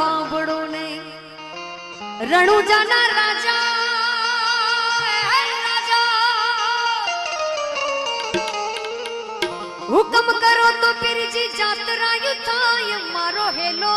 હાંભળો ને રણુજાના રાજા. હુકમ કરો તો પીરજી જાતરાયું થાય મારો હેલો.